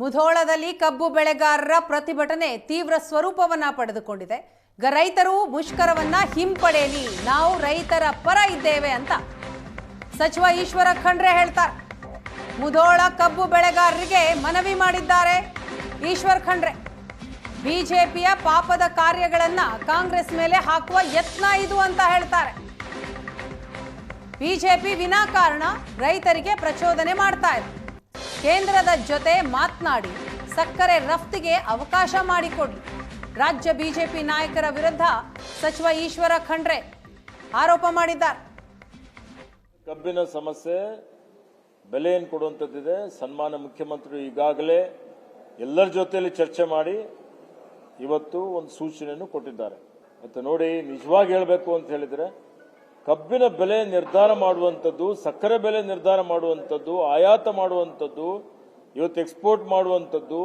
ಮುಧೋಳದಲ್ಲಿ ಕಬ್ಬು ಬೆಳೆಗಾರರ ಪ್ರತಿಭಟನೆ ತೀವ್ರ ಸ್ವರೂಪವನ್ನ ಪಡೆದುಕೊಂಡಿದೆ. ಗ ರೈತರು ಮುಷ್ಕರವನ್ನ ಹಿಂಪಡೆಯಲಿ, ನಾವು ರೈತರ ಪರ ಇದ್ದೇವೆ ಅಂತ ಸಚಿವ ಈಶ್ವರ ಖಂಡ್ರೆ ಹೇಳ್ತಾರೆ. ಮುಧೋಳ ಕಬ್ಬು ಬೆಳೆಗಾರರಿಗೆ ಮನವಿ ಮಾಡಿದ್ದಾರೆ ಈಶ್ವರ್ ಖಂಡ್ರೆ. ಬಿಜೆಪಿಯ ಪಾಪದ ಕಾರ್ಯಗಳನ್ನ ಕಾಂಗ್ರೆಸ್ ಮೇಲೆ ಹಾಕುವ ಯತ್ನ ಇದು ಅಂತ ಹೇಳ್ತಾರೆ. ಬಿಜೆಪಿ ವಿನಾಕಾರಣ ರೈತರಿಗೆ ಪ್ರಚೋದನೆ ಮಾಡ್ತಾ ಇದೆ. ಕೇಂದ್ರದ ಜೊತೆ ಮಾತನಾಡಿ, ಸಕ್ಕರೆ ರಫ್ತಿಗೆ ಅವಕಾಶ ಮಾಡಿಕೊಡಿ. ರಾಜ್ಯ ಬಿಜೆಪಿ ನಾಯಕರ ವಿರುದ್ಧ ಸಚಿವ ಈಶ್ವರ ಖಂಡ್ರೆ ಆರೋಪ ಮಾಡಿದ್ದಾರೆ. ಕಬ್ಬಿನ ಸಮಸ್ಯೆ ಬೆಲೆಯನ್ನು ಕೊಡುವಂಥದ್ದಿದೆ ಸನ್ಮಾನ ಮುಖ್ಯಮಂತ್ರಿ ಈಗಾಗಲೇ ಎಲ್ಲರ ಜೊತೆಯಲ್ಲಿ ಚರ್ಚೆ ಮಾಡಿ ಇವತ್ತು ಒಂದು ಸೂಚನೆಯನ್ನು ಕೊಟ್ಟಿದ್ದಾರೆ. ಮತ್ತು ನೋಡಿ, ನಿಜವಾಗಿ ಹೇಳಬೇಕು ಅಂತ ಹೇಳಿದ್ರೆ ಕಬ್ಬಿನ ಬೆಲೆ ನಿರ್ಧಾರ ಮಾಡುವಂಥದ್ದು, ಸಕ್ಕರೆ ಬೆಲೆ ನಿರ್ಧಾರ ಮಾಡುವಂಥದ್ದು, ಆಯಾತ ಮಾಡುವಂಥದ್ದು, ಇವತ್ತು ಎಕ್ಸ್ಪೋರ್ಟ್ ಮಾಡುವಂಥದ್ದು,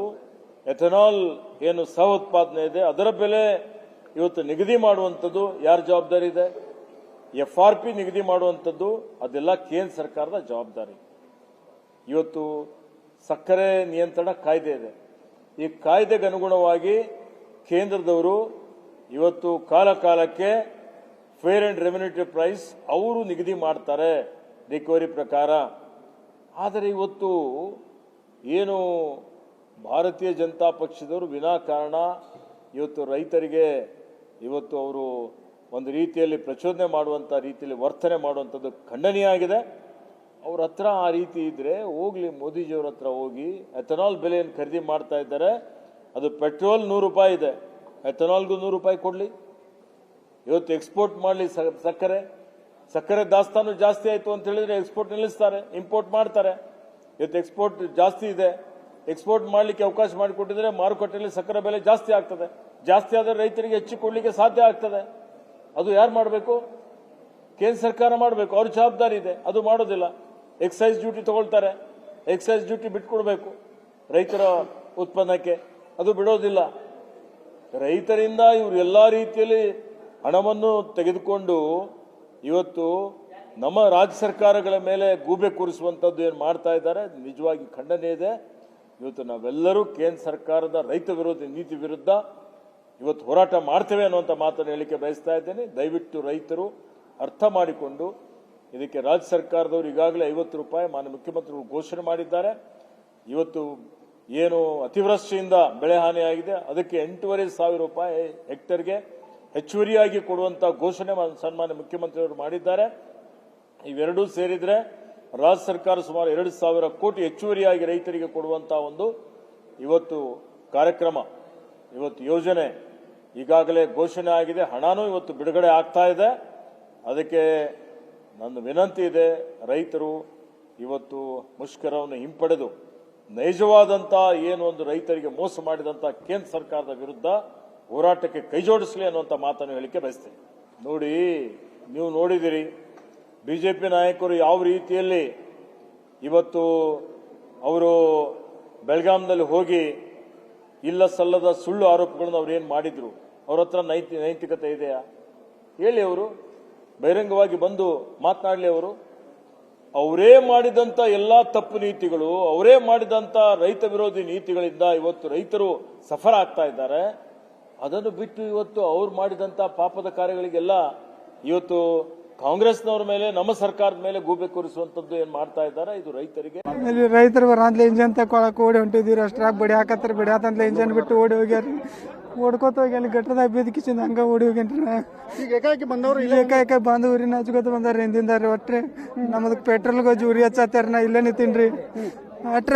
ಎಥೆನಾಲ್ ಏನು ಸಹ ಉತ್ಪಾದನೆ ಇದೆ, ಅದರ ಬೆಲೆ ಇವತ್ತು ನಿಗದಿ ಮಾಡುವಂಥದ್ದು, ಯಾರ ಜವಾಬ್ದಾರಿ ಇದೆ? ಎಫ್ ಆರ್ ಪಿ ನಿಗದಿ ಮಾಡುವಂಥದ್ದು, ಅದೆಲ್ಲ ಕೇಂದ್ರ ಸರ್ಕಾರದ ಜವಾಬ್ದಾರಿ. ಇವತ್ತು ಸಕ್ಕರೆ ನಿಯಂತ್ರಣ ಕಾಯ್ದೆ ಇದೆ. ಈ ಕಾಯ್ದೆಗನುಗುಣವಾಗಿ ಕೇಂದ್ರದವರು ಇವತ್ತು ಕಾಲ ಕಾಲಕ್ಕೆ ಫೇರ್ ಆ್ಯಂಡ್ ರೆಮ್ಯುನೇಟರಿ ಪ್ರೈಸ್ ಅವರು ನಿಗದಿ ಮಾಡ್ತಾರೆ ರಿಕವರಿ ಪ್ರಕಾರ. ಆದರೆ ಇವತ್ತು ಏನು ಭಾರತೀಯ ಜನತಾ ಪಕ್ಷದವರು ವಿನಾಕಾರಣ ಇವತ್ತು ರೈತರಿಗೆ ಇವತ್ತು ಅವರು ಒಂದು ರೀತಿಯಲ್ಲಿ ಪ್ರಚೋದನೆ ಮಾಡುವಂಥ ರೀತಿಯಲ್ಲಿ ವರ್ತನೆ ಮಾಡುವಂಥದ್ದು ಖಂಡನೀಯ ಆಗಿದೆ ಅವ್ರ ಹತ್ರ ಆ ರೀತಿ ಇದ್ದರೆ ಹೋಗ್ಲಿ ಮೋದಿಜಿಯವ್ರ ಹತ್ರ ಹೋಗಿ ಎಥನಾಲ್ ಬೆಲೆಯನ್ನು ಖರೀದಿ ಮಾಡ್ತಾ ಇದ್ದಾರೆ. ಅದು ಪೆಟ್ರೋಲ್ ನೂರು ರೂಪಾಯಿ ಇದೆ. ಎಥನಾಲ್ಗೂ ನೂರು ರೂಪಾಯಿ ಕೊಡಲಿ. ಇವತ್ತು ಎಕ್ಸ್ಪೋರ್ಟ್ ಮಾಡಲಿ ಸಕ್ಕರೆ. ಸಕ್ಕರೆ ದಾಸ್ತಾನು ಜಾಸ್ತಿ ಆಯಿತು ಅಂತ ಹೇಳಿದ್ರೆ ಎಕ್ಸ್ಪೋರ್ಟ್ ನಿಲ್ಲಿಸ್ತಾರೆ ಇಂಪೋರ್ಟ್ ಮಾಡ್ತಾರೆ. ಇವತ್ತು ಎಕ್ಸ್ಪೋರ್ಟ್ ಜಾಸ್ತಿ ಇದೆ. ಎಕ್ಸ್ಪೋರ್ಟ್ ಮಾಡಲಿಕ್ಕೆ ಅವಕಾಶ ಮಾಡಿಕೊಟ್ಟಿದ್ರೆ ಮಾರುಕಟ್ಟೆಯಲ್ಲಿ ಸಕ್ಕರೆ ಬೆಲೆ ಜಾಸ್ತಿ ಆಗ್ತದೆ. ಜಾಸ್ತಿ ಆದರೆ ರೈತರಿಗೆ ಹೆಚ್ಚು ಕೊಡಲಿಕ್ಕೆ ಸಾಧ್ಯ ಆಗ್ತದೆ. ಅದು ಯಾರು ಮಾಡಬೇಕು? ಕೇಂದ್ರ ಸರ್ಕಾರ ಮಾಡಬೇಕು. ಅವ್ರ ಜವಾಬ್ದಾರಿ ಇದೆ. ಅದು ಮಾಡೋದಿಲ್ಲ. ಎಕ್ಸೈಸ್ ಡ್ಯೂಟಿ ತಗೊಳ್ತಾರೆ. ಎಕ್ಸೈಸ್ ಡ್ಯೂಟಿ ಬಿಟ್ಕೊಡ್ಬೇಕು ರೈತರ ಉತ್ಪನ್ನಕ್ಕೆ. ಅದು ಬಿಡೋದಿಲ್ಲ. ರೈತರಿಂದ ಇವರು ಎಲ್ಲ ರೀತಿಯಲ್ಲಿ ಹಣವನ್ನು ತೆಗೆದುಕೊಂಡು ಇವತ್ತು ನಮ್ಮ ರಾಜ್ಯ ಸರ್ಕಾರಗಳ ಮೇಲೆ ಗೂಬೆ ಕೂರಿಸುವಂಥದ್ದು ಏನು ಮಾಡ್ತಾ ಇದ್ದಾರೆ? ನಿಜವಾಗಿ ಖಂಡನೆ ಇದೆ. ಇವತ್ತು ನಾವೆಲ್ಲರೂ ಕೇಂದ್ರ ಸರ್ಕಾರದ ರೈತ ವಿರೋಧಿ, ನೀತಿ ವಿರುದ್ಧ ಇವತ್ತು ಹೋರಾಟ ಮಾಡ್ತೇವೆ ಅನ್ನುವಂಥ ಮಾತನ್ನು ಹೇಳಿಕೆ ಬಯಸ್ತಾ ಇದ್ದೇನೆ. ದಯವಿಟ್ಟು ರೈತರು ಅರ್ಥ ಮಾಡಿಕೊಂಡು ಇದಕ್ಕೆ ರಾಜ್ಯ ಸರ್ಕಾರದವರು ಈಗಾಗಲೇ ಐವತ್ತು ರೂಪಾಯಿ ಮಾನ್ಯ ಮುಖ್ಯಮಂತ್ರಿಗಳು ಘೋಷಣೆ ಮಾಡಿದ್ದಾರೆ. ಇವತ್ತು ಏನು ಅತಿವೃಷ್ಟಿಯಿಂದ ಬೆಳೆ ಹಾನಿಯಾಗಿದೆ. ಅದಕ್ಕೆ ಎಂಟೂವರೆ ಸಾವಿರ ರೂಪಾಯಿ ಹೆಕ್ಟರ್ಗೆ ಹೆಚ್ಚುವರಿಯಾಗಿ ಕೊಡುವಂತ ಘೋಷಣೆ ಸನ್ಮಾನ್ಯ ಮುಖ್ಯಮಂತ್ರಿಯವರು ಮಾಡಿದ್ದಾರೆ. ಇವೆರಡೂ ಸೇರಿದ್ರೆ ರಾಜ್ಯ ಸರ್ಕಾರ ಸುಮಾರು ಎರಡು ಸಾವಿರ ಕೋಟಿ ಹೆಚ್ಚುವರಿಯಾಗಿ ರೈತರಿಗೆ ಕೊಡುವಂತ ಒಂದು ಇವತ್ತು ಕಾರ್ಯಕ್ರಮ, ಇವತ್ತು ಯೋಜನೆ ಈಗಾಗಲೇ ಘೋಷಣೆ ಆಗಿದೆ. ಹಣನೂ ಇವತ್ತು ಬಿಡುಗಡೆ ಆಗ್ತಾ ಇದೆ. ಅದಕ್ಕೆ ನನ್ನ ವಿನಂತಿ ಇದೆ, ರೈತರು ಇವತ್ತು ಮುಷ್ಕರವನ್ನು ಹಿಂಪಡೆದು ನೈಜವಾದಂಥ ಏನು ಒಂದು ರೈತರಿಗೆ ಮೋಸ ಮಾಡಿದಂತ ಕೇಂದ್ರ ಸರ್ಕಾರದ ವಿರುದ್ಧ ಹೋರಾಟಕ್ಕೆ ಕೈಜೋಡಿಸಲಿ ಅನ್ನುವಂಥ ಮಾತನ್ನು ಹೇಳಿಕೆ ಬಯಸ್ತೇನೆ. ನೋಡಿ, ನೀವು ನೋಡಿದಿರಿ, ಬಿಜೆಪಿ ನಾಯಕರು ಯಾವ ರೀತಿಯಲ್ಲಿ ಇವತ್ತು ಅವರು ಬೆಳಗಾಂದಲ್ಲಿ ಹೋಗಿ ಇಲ್ಲ ಸಲ್ಲದ ಸುಳ್ಳು ಆರೋಪಗಳನ್ನು ಅವ್ರು ಏನು ಮಾಡಿದ್ರು? ಅವ್ರ ಹತ್ರ ನೈತಿ, ನೈತಿಕತೆ ಇದೆಯಾ? ಹೇಳಿ ಅವರು. ಬಹಿರಂಗವಾಗಿ ಬಂದು ಮಾತನಾಡಲಿ ಅವರು. ಅವರೇ ಮಾಡಿದಂತ ಎಲ್ಲಾ ತಪ್ಪು ನೀತಿಗಳು, ಅವರೇ ಮಾಡಿದಂತ ರೈತ ವಿರೋಧಿ ನೀತಿಗಳಿಂದ ಇವತ್ತು ರೈತರು ಸಫರ್ ಆಗ್ತಾ ಇದ್ದಾರೆ. ಅದನ್ನು ಬಿಟ್ಟು ಇವತ್ತು ಅವ್ರು ಮಾಡಿದಂತ ಪಾಪದ ಕಾರ್ಯಗಳಿಗೆಲ್ಲ ಇವತ್ತು ಕಾಂಗ್ರೆಸ್ನವ್ರ ಮೇಲೆ ನಮ್ಮ ಸರ್ಕಾರದ ಮೇಲೆ ಗೂಬೆ ಕೂರಿಸುವಂಥದ್ದು ಏನು ಮಾಡ್ತಾ ಇದ್ದಾರೆ ಇದು ರೈತರಿಗೆ. ಇಲ್ಲಿ ರೈತರು ಬರಂದ್ಲೆ ಇಂಜನ್ ತಕೊಳಕ್ ಓಡಿ ಹೊಂಟಿದ್ವಿ ಅಷ್ಟ್ರಾಗ ಬಡಿ ಹಾಕತ್ತಾರ ಬಡಿ ಹಾಕಂದ್ಲೆ ಇಂಜನ್ ಬಿಟ್ಟು ಓಡಿ ಹೋಗ್ಯಾರ ಓಡ್ಕೋತ ಹೋಗಿ ಅಲ್ಲಿ ಗಟ್ಟದಾಗ ಬಿದ್ದು ಕಿಸಿಂದ ಹಂಗ ಓಡಿ ಹೋಗ್ಯಾನ್ರಿ ಈಗ ಏಕಾಏಕಿ ಬಂದವರು ಇಲ್ಲಿ? ಏಕಾಏಕ ಬಂದವ್ರಿ ಹಚ್ಕೋತ ಬಂದಾರ ಹಿಂದಿಂದ ಒಟ್ರೆ. ನಮ್ದು ಪೆಟ್ರೋಲ್ಗೆ ಜೂರಿ ಹಚ್ಚತ್ತಾರ ನಾ ಇಲ್ಲೇ ರೀ ಅಟ್ರ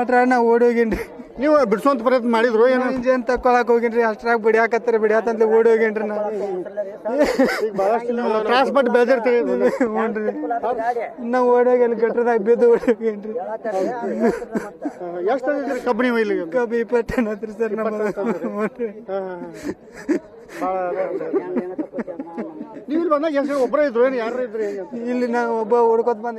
ಅಟ್ರ ನಾ ಓಡಿ ಹೋಗೇನ್ರಿ ನೀವು ಬಿಡಿಸುವಂತ ಪ್ರಯತ್ನ ಮಾಡಿದ್ರು ಏನು? ಇಂಜನ್ ಹೋಗಿನ್ರಿ ಅಷ್ಟ್ರಾಗ ಬಡಿ ಬಿಡಿಯಾತಂತ ಓಡಿ ಹೋಗಿನ್ರಿ ನಾ ತ್ರಾಸ ಪಟ್ಟು ಬೆಳೆದಿರ್ತೀರಿ ಹ್ಞೂನ್ರಿ. ನಾ ಓಡಿ ಹೋಗಿ ಅಲ್ಲಿ ಗಟ್ಟದಾಗ ಬಿದ್ದು ಓಡಿ ಹೋಗಿನ್ರಿ. ಎಷ್ಟು ಕಂಪ್ನಿ ಇಲ್ಲಿ? ಕಬ್ಬಿ ಇಪ್ಪತ್ತು ಹತ್ರಿ ಸರ್ ನಮ್ಮ ಹ್ಞೂನ್ರಿ. ನೀವು ಇಲ್ಲಿ ಬಂದಾಗ ಎಷ್ಟು ಒಬ್ಬರೇ ಇದ್ರು ಏನು? ಯಾರು ಇದ್ರಿ? ಇಲ್ಲಿ ನಾ ಒಬ್ಬ ಹುಡ್ಕೋತ್ ಬಂದ